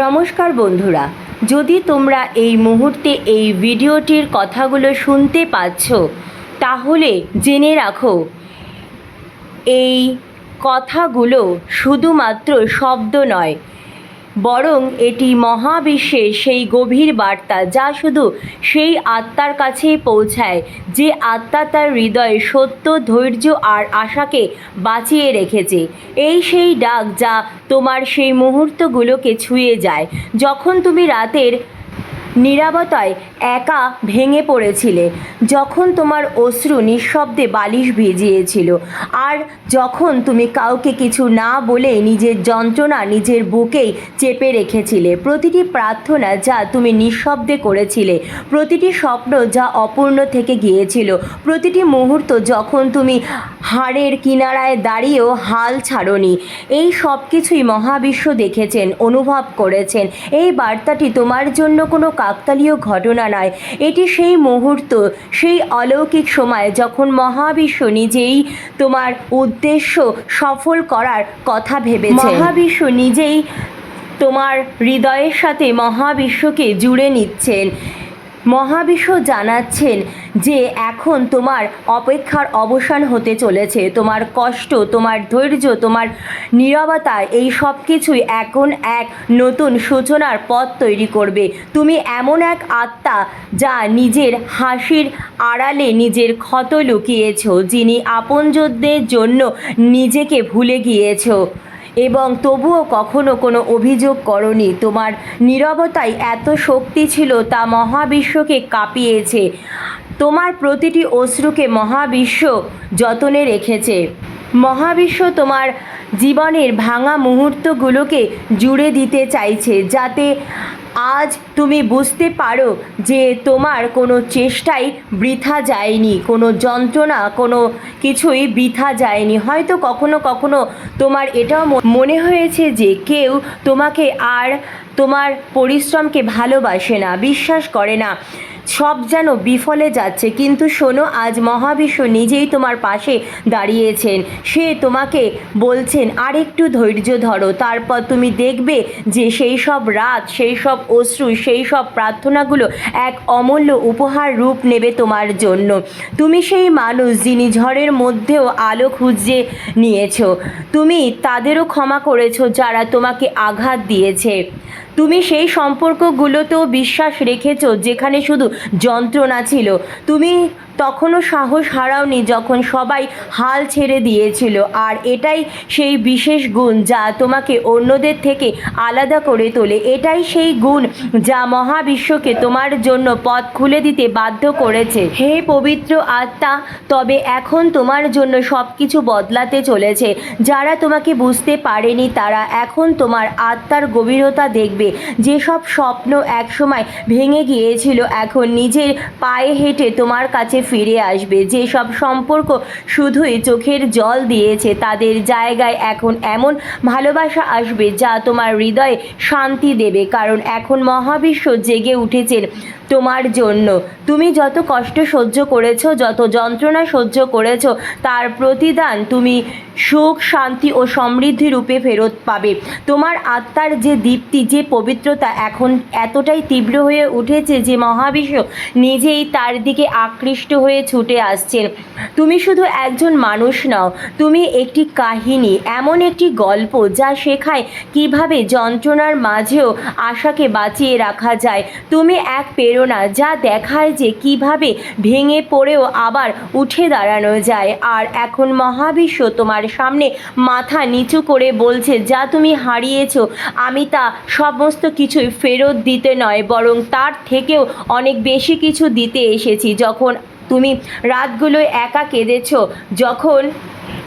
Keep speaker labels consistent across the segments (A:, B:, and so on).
A: নমস্কার বন্ধুরা, যদি তোমরা এই মুহূর্তে এই ভিডিওটির কথাগুলো শুনতে পাচ্ছ, তাহলে জেনে রাখো, এই কথাগুলো শুধুমাত্র শব্দ নয় বরং এটি মহাবিশ্বের সেই গভীর বার্তা যা শুধু সেই আত্মার কাছেই পৌঁছায়, যে আত্মা তার হৃদয়ে সত্য, ধৈর্য আর আশাকে বাঁচিয়ে রেখেছে। এই সেই ডাক যা তোমার সেই মুহূর্তগুলোকে ছুঁয়ে যায়। যখন তুমি রাতের নীরবতায় একা ভেঙে পড়েছিলে, যখন তোমার অশ্রু নিঃশব্দে বালিশ ভিজিয়েছিল, আর যখন তুমি কাউকে কিছু না বলে নিজের যন্ত্রণা নিজের বুকেই চেপে রেখেছিলে, প্রতিটি প্রার্থনা যা তুমি নিঃশব্দে করেছিলে, প্রতিটি স্বপ্ন যা অপূর্ণ থেকে গিয়েছিল, প্রতিটি মুহূর্ত যখন তুমি হাড়ের কিনারায় দাঁড়িয়েও হাল ছাড়নি, এই সব কিছুই মহাবিশ্ব দেখেছেন, অনুভব করেছেন, এই বার্তাটি তোমার জন্য কোনো কাকতালীয় ঘটনা নয়। এটি সেই মুহূর্ত, সেই অলৌকিক সময় যখন মহাবিশ্ব নিজেই তোমার উদ্দেশ্য সফল করার কথা ভেবেছে। মহাবিশ্ব নিজেই তোমার হৃদয়ের সাথে মহাবিশ্বকে জুড়ে নিচ্ছেন। মহাবিশ্ব জানাচ্ছেন যে এখন তোমার অপেক্ষার অবসান হতে চলেছে। তোমার কষ্ট, তোমার ধৈর্য, তোমার নীরবতা, এই সব কিছুই এখন এক নতুন সূচনার পথ তৈরি করবে। তুমি এমন এক আত্মা যা নিজের হাসির আড়ালে নিজের ক্ষত লুকিয়েছ, যিনি আপনজনদের জন্য নিজেকে ভুলে গিয়েছো। এবং তবুও কখনো কোনো অভিযোগ করনি। তোমার নিরবতায় এত শক্তি ছিল তা মহাবিশ্বকে কাঁপিয়েছে। তোমার প্রতিটি অশ্রুকে মহাবিশ্ব যতনে রেখেছে। মহাবিশ্ব তোমার জীবনের ভাঙা মুহূর্তগুলোকে জুড়ে দিতে চাইছে যাতে আজ তুমি বুঝতে পারো যে তোমার কোনো চেষ্টাই বৃথা যায়নি, কোনো যন্ত্রণা, কোনো কিছুই বৃথা যায়নি। হয়তো কখনো কখনো তোমার এটাও মনে হয়েছে যে কেউ তোমাকে আর তোমার পরিশ্রমকে ভালোবাসে না, বিশ্বাস করে না। সব যেন বিফলে যাচ্ছে। কিন্তু শোনো, আজ মহাবিশ্ব নিজেই তোমার পাশে দাঁড়িয়েছেন। সে তোমাকে বলছেন, আরেকটু ধৈর্য ধরো। তারপর তুমি দেখবে যে সেই সব রাত সেই সব অশ্রু, সেই সব প্রার্থনাগুলো এক অমূল্য উপহার রূপ নেবে তোমার জন্য। তুমি সেই মানুষ যিনি ঝড়ের মধ্যেও আলো খুঁজে নিয়েছো। তুমি তাদেরও ক্ষমা করেছ যারা তোমাকে আঘাত দিয়েছে। তুমি সেই সম্পর্কগুলোতেও বিশ্বাস রেখেছো যেখানে শুধু যন্ত্রণা ছিল। তুমি তখনও সাহস হারাওনি যখন সবাই হাল ছেড়ে দিয়েছিল। আর এটাই সেই বিশেষ গুণ যা তোমাকে অন্যদের থেকে আলাদা করে তোলে। এটাই সেই গুণ যা মহাবিশ্বকে তোমার জন্য পথ খুলে দিতে বাধ্য করেছে। হে পবিত্র আত্মা, তবে এখন তোমার জন্য সব কিছু বদলাতে চলেছে। যারা তোমাকে বুঝতে পারেনি, তারা এখন তোমার আত্মার গভীরতা দেখবে। যেসব স্বপ্ন একসময় ভেঙে গিয়েছিল, এখন নিজের পায়ে হেঁটে তোমার কাছে ফিরে আসবে। যেসব সম্পর্ক শুধুই চোখের জল দিয়েছে, তাদের জায়গায় এখন এমন ভালোবাসা আসবে যা তোমার হৃদয়ে শান্তি দেবে। কারণ এখন মহাবিশ্ব জেগে উঠেছেন তোমার জন্য। তুমি যত কষ্ট সহ্য করেছ, যত যন্ত্রণা সহ্য করেছ, তার প্রতিদান তুমি সুখ, শান্তি ও সমৃদ্ধি রূপে ফেরত পাবে। তোমার আত্মার যে দীপ্তি, যে পবিত্রতা এখন এতটাই তীব্র হয়ে উঠেছে যে মহাবিশ্ব নিজেই তার দিকে আকৃষ্ট হয়ে ছুটে আসছেন তুমি শুধু একজন মানুষ নও, তুমি একটি কাহিনী, এমন একটি গল্প যা শেখায় কীভাবে যন্ত্রণার মাঝেও আশাকে বাঁচিয়ে রাখা যায়। তুমি এক প্রেরণা যা দেখায় যে কীভাবে ভেঙে পড়েও আবার উঠে দাঁড়ানো যায়। আর এখন মহাবিশ্ব তোমার সামনে মাথা নিচু করে বলছে, যা তুমি হারিয়েছ, আমি তা সমস্ত কিছুই ফেরত দিতে নয়, বরং তার থেকেও অনেক বেশি কিছু দিতে এসেছি। যখন তুমি রাতগুলো একা কেঁদেছ, যখন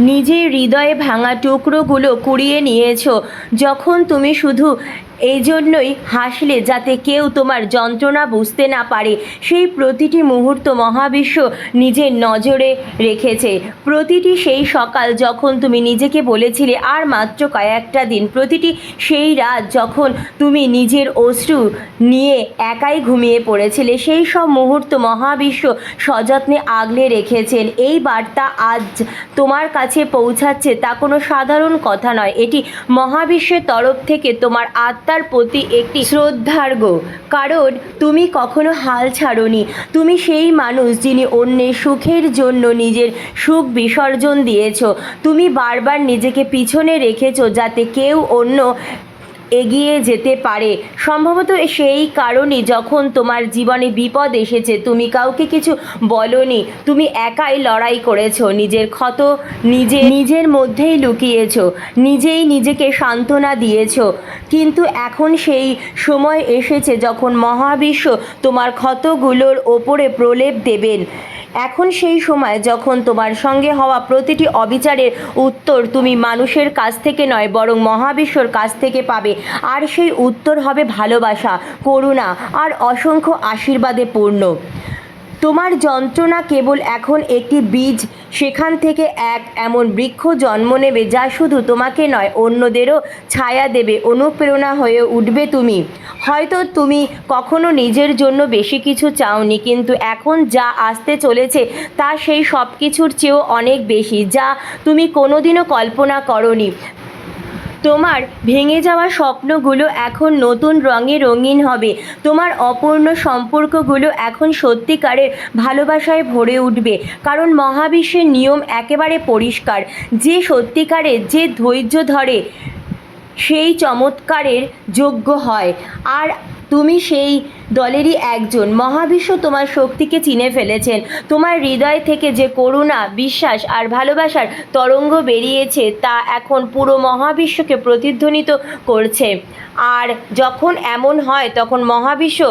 A: নিজের হৃদয়ে ভাঙা টুকরোগুলো কুড়িয়ে নিয়েছো, যখন তুমি শুধু এই জন্যই হাসলে যাতে কেউ তোমার যন্ত্রণা বুঝতে না পারে। সেই প্রতিটি মুহূর্ত মহাবিশ্ব নিজের নজরে রেখেছে। প্রতিটি সেই সকাল যখন তুমি নিজেকে বলেছিলে, আর মাত্র কয়েকটা দিন। প্রতিটি সেই রাত যখন তুমি নিজের অশ্রু নিয়ে একাই ঘুমিয়ে পড়েছিলে, সেই সব মুহূর্ত মহাবিশ্ব সযত্নে আগলে রেখেছেন। এই বার্তা আজ তোমার কাছে পৌঁছাচ্ছে তা কোনো সাধারণ কথা নয়। এটি মহাবিশ্বের তরফ থেকে তোমার আত্মা আত্মার প্রতি একটি শ্রদ্ধার্ঘ। কারণ তুমি কখনো হাল ছাড়োনি। তুমি সেই মানুষ যিনি অন্যের সুখের জন্য নিজের সুখ বিসর্জন দিয়েছ। তুমি বারবার নিজেকে পিছনে রেখেছ যাতে কেউ অন্য এগিয়ে যেতে পারে। সম্ভবত সেই কারণেই যখন তোমার জীবনে বিপদ এসেছে, তুমি কাউকে কিছু বলনি। তুমি একাই লড়াই করেছ, নিজের ক্ষত নিজে নিজের মধ্যেই লুকিয়েছো, নিজেই নিজেকে সান্ত্বনা দিয়েছ। কিন্তু এখন সেই সময় এসেছে যখন মহাবিশ্ব তোমার ক্ষতগুলোর ওপরে প্রলেপ দেবেন। এখন সেই সময় যখন তোমার সঙ্গে হওয়া প্রতিটি অবিচারের উত্তর তুমি মানুষের কাছ থেকে নয়, বরং মহাবিশ্বর কাছ থেকে পাবে। আর সেই উত্তর হবে ভালোবাসা, করুণা আর অসংখ্য আশীর্বাদে পূর্ণ। তোমার যন্ত্রণা কেবল এখন একটি বীজ। সেখান থেকে এক এমন বৃক্ষ জন্ম নেবে যা শুধু তোমাকে নয়, অন্যদেরও ছায়া দেবে, অনুপ্রেরণা হয়ে উঠবে তুমি। হয়তো তুমি কখনো নিজের জন্য বেশি কিছু চাওনি, কিন্তু এখন যা আসতে চলেছে তা সেই সব কিছুর চেয়েও অনেক বেশি, যা তুমি কোনোদিনও কল্পনা করনি। তোমার ভেঙে যাওয়া স্বপ্নগুলো এখন নতুন রঙে রঙিন হবে। তোমার অপূর্ণ সম্পর্কগুলো এখন সত্যিকারের ভালোবাসায় ভরে উঠবে। কারণ মহাবিশ্বের নিয়ম একেবারে পরিষ্কার। যে সত্যিকারের যে ধৈর্য ধরে, সেই চমৎকারের যোগ্য হয়। আর তুমি সেই দলেরই একজন। মহাবিশ্ব তোমার শক্তিকে চিনে ফেলেছেন। তোমার হৃদয় থেকে যে করুণা, বিশ্বাস আর ভালোবাসার তরঙ্গ বেরিয়েছে, তা এখন পুরো মহাবিশ্বকে প্রতিধ্বনিত করছে। আর যখন এমন হয়, তখন মহাবিশ্ব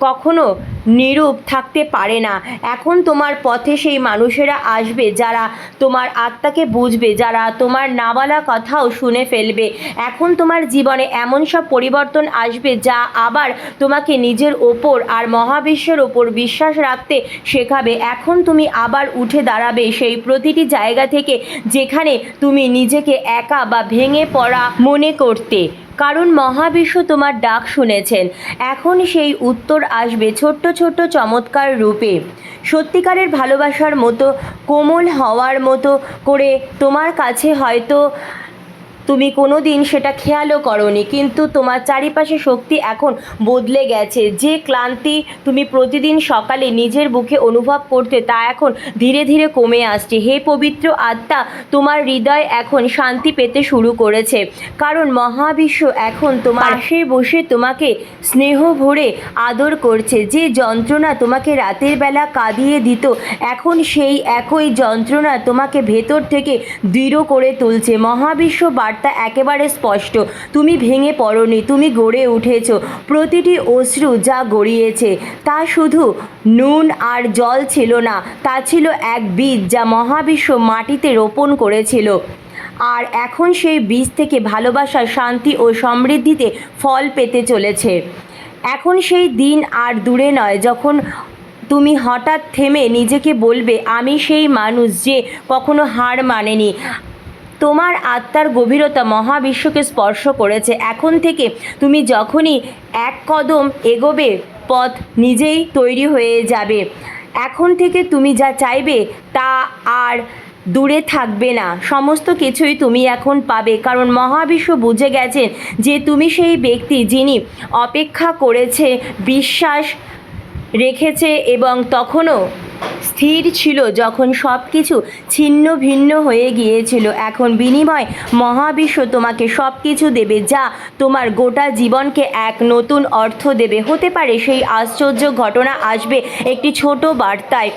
A: কখনো নিরূপ থাকতে পারে না। এখন তোমার পথে সেই মানুষেরা আসবে, যারা তোমার আত্মাকে বুঝবে, যারা তোমার না বলা কথাও শুনে ফেলবে। এখন তোমার জীবনে এমন সব পরিবর্তন আসবে, যা আবার তোমাকে নিজের ওপর আর মহাবিশ্বের ওপর বিশ্বাস রাখতে শেখাবে। এখন তুমি আবার উঠে দাঁড়াবে সেই প্রতিটি জায়গা থেকে, যেখানে তুমি নিজেকে একা বা ভেঙে পড়া মনে করতে। কারণ মহাবিশ্ব তোমার ডাক শুনেছেন। এখন সেই উত্তর আসবে। ছোট্ট ছোট্ট চমৎকার রূপে। সত্যিকারের ভালোবাসার মতো কোমল হওয়ার মতো করে তোমার কাছে হয়তো তুমি কোনো দিন সেটা খেয়ালও করনি, কিন্তু তোমার চারিপাশে শক্তি এখন বদলে গেছে। যে ক্লান্তি তুমি প্রতিদিন সকালে নিজের বুকে অনুভব করতে, তা এখন ধীরে ধীরে কমে আসছে। হে পবিত্র আত্মা, তোমার হৃদয় এখন শান্তি পেতে শুরু করেছে। কারণ মহাবিশ্ব এখন তোমার পাশে বসে তোমাকে স্নেহ ভরে আদর করছে। যে যন্ত্রণা তোমাকে রাতের বেলা কাঁদিয়ে দিত, এখন সেই একই যন্ত্রণা তোমাকে ভেতর থেকে দৃঢ় করে তুলছে। মহাবিশ্ব বার্তা একেবারে স্পষ্ট। তুমি ভেঙে পড়নি, তুমি গড়ে উঠেছ। প্রতিটি অশ্রু যা গড়িয়েছে, তা শুধু নুন আর জল ছিল না, তা ছিল এক বীজ যা মহাবিশ্ব মাটিতে রোপণ করেছিল। আর এখন সেই বীজ থেকে ভালোবাসা, শান্তি ও সমৃদ্ধিতে ফল পেতে চলেছে। এখন সেই দিন আর দূরে নয়, যখন তুমি হঠাৎ থেমে নিজেকে বলবে, আমি সেই মানুষ যে কখনো হার মানেনি। তোমার আত্মার গভীরতা মহাবিশ্বকে স্পর্শ করেছে। এখন থেকে তুমি যখনই এক কদম এগোবে, পথ নিজেই তৈরি হয়ে যাবে। এখন থেকে তুমি যা চাইবে তা আর দূরে থাকবে না। সমস্ত কিছুই তুমি এখন পাবে। কারণ মহাবিশ্ব বুঝে গেছেন যে তুমি সেই ব্যক্তি যিনি অপেক্ষা করেছে, বিশ্বাস রেখেছে এবং তখনও স্থির ছিল যখন সব কিছু ছিন্ন ভিন্ন হয়ে গিয়েছিল। এখন বিনিময় মহাবিশ্ব তোমাকে সব কিছু দেবে যা তোমার গোটা জীবনকে এক নতুন অর্থ দেবে। হতে পারে সেই আশ্চর্য ঘটনা আসবে একটি ছোট বার্তায়।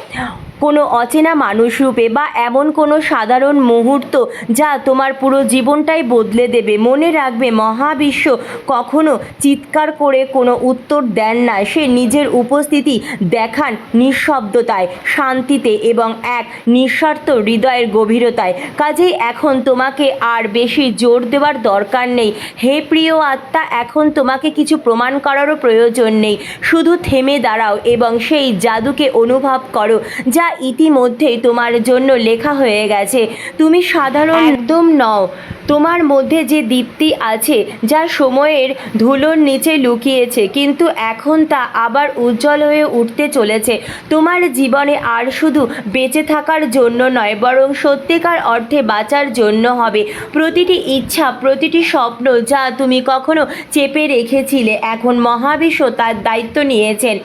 A: কোনো অচেনা মানুষ রূপে বা এমন কোনো সাধারণ মুহূর্ত যা তোমার পুরো জীবনটাই বদলে দেবে। মনে রাখবে, মহাবিশ্ব কখনো চিৎকার করে কোনো উত্তর দেন না। সে নিজের উপস্থিতি দেখান নিঃশব্দতায়, শান্তিতে এবং এক নিঃস্বার্থ হৃদয়ের গভীরতায়। কাজেই এখন তোমাকে আর বেশি জোর দেওয়ার দরকার নেই। হে প্রিয় আত্মা, এখন তোমাকে কিছু প্রমাণ করারও প্রয়োজন নেই। শুধু থেমে দাঁড়াও এবং সেই জাদুকে অনুভব করো, যা ইতিমধ্যেই তোমার জন্য লেখা হয়ে গেছে। তুমি সাধারণ একদম নও। তোমার মধ্যে যে দীপ্তি আছে, যা সময়ের ধুলোর নিচে লুকিয়েছে, কিন্তু এখন তা আবার উজ্জ্বল হয়ে উঠতে চলেছে। তোমার জীবনে আর শুধু বেঁচে থাকার জন্য নয়, বরং সত্যিকার অর্থে বাঁচার জন্য হবে। প্রতিটি ইচ্ছা, প্রতিটি স্বপ্ন যা তুমি কখনো চেপে রেখেছিলে, এখন মহাবিশ্ব তার দায়িত্ব নিয়েছেন।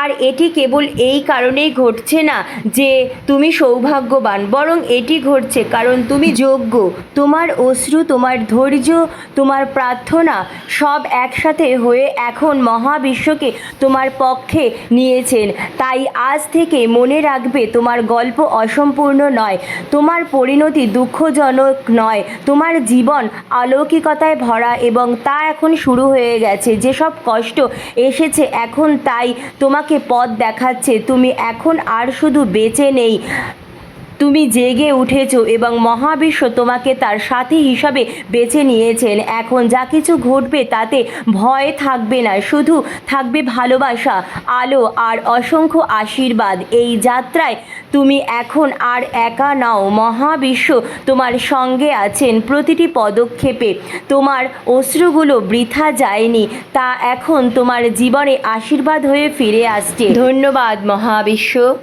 A: আর এটি কেবল এই কারণেই ঘটছে না যে তুমি সৌভাগ্যবান, বরং এটি ঘটছে কারণ তুমি যোগ্য। তোমার অশ্রু তোমার ধৈর্য, তোমার প্রার্থনা সব একসাথে হয়ে এখন মহাবিশ্বকে তোমার পক্ষে নিয়েছেন। তাই আজ থেকে মনে রাখবে তোমার গল্প অসম্পূর্ণ নয়, তোমার পরিণতি দুঃখজনক নয়, তোমার জীবন অলৌকিকতায় ভরা এবং তা এখন শুরু হয়ে গেছে। যেসব কষ্ট এসেছে এখন তাই তোমাকে পথ দেখাচ্ছে, তুমি এখন আর শুধু বেঁচে নেই। তুমি জেগে উঠেছো এবং মহাবিশ্ব তোমাকে তার সাথী হিসাবে বেছে নিয়েছেন। এখন যা কিছু ঘটবে তাতে ভয় থাকবে না, শুধু থাকবে ভালোবাসা, আলো আর অসংখ্য আশীর্বাদ। এই যাত্রায় তুমি এখন আর একা নাও। মহাবিশ্ব তোমার সঙ্গে আছেন প্রতিটি পদক্ষেপে। তোমার অশ্রুগুলো বৃথা যায়নি, তা এখন তোমার জীবনে আশীর্বাদ হয়ে ফিরে আসছে। ধন্যবাদ মহাবিশ্ব।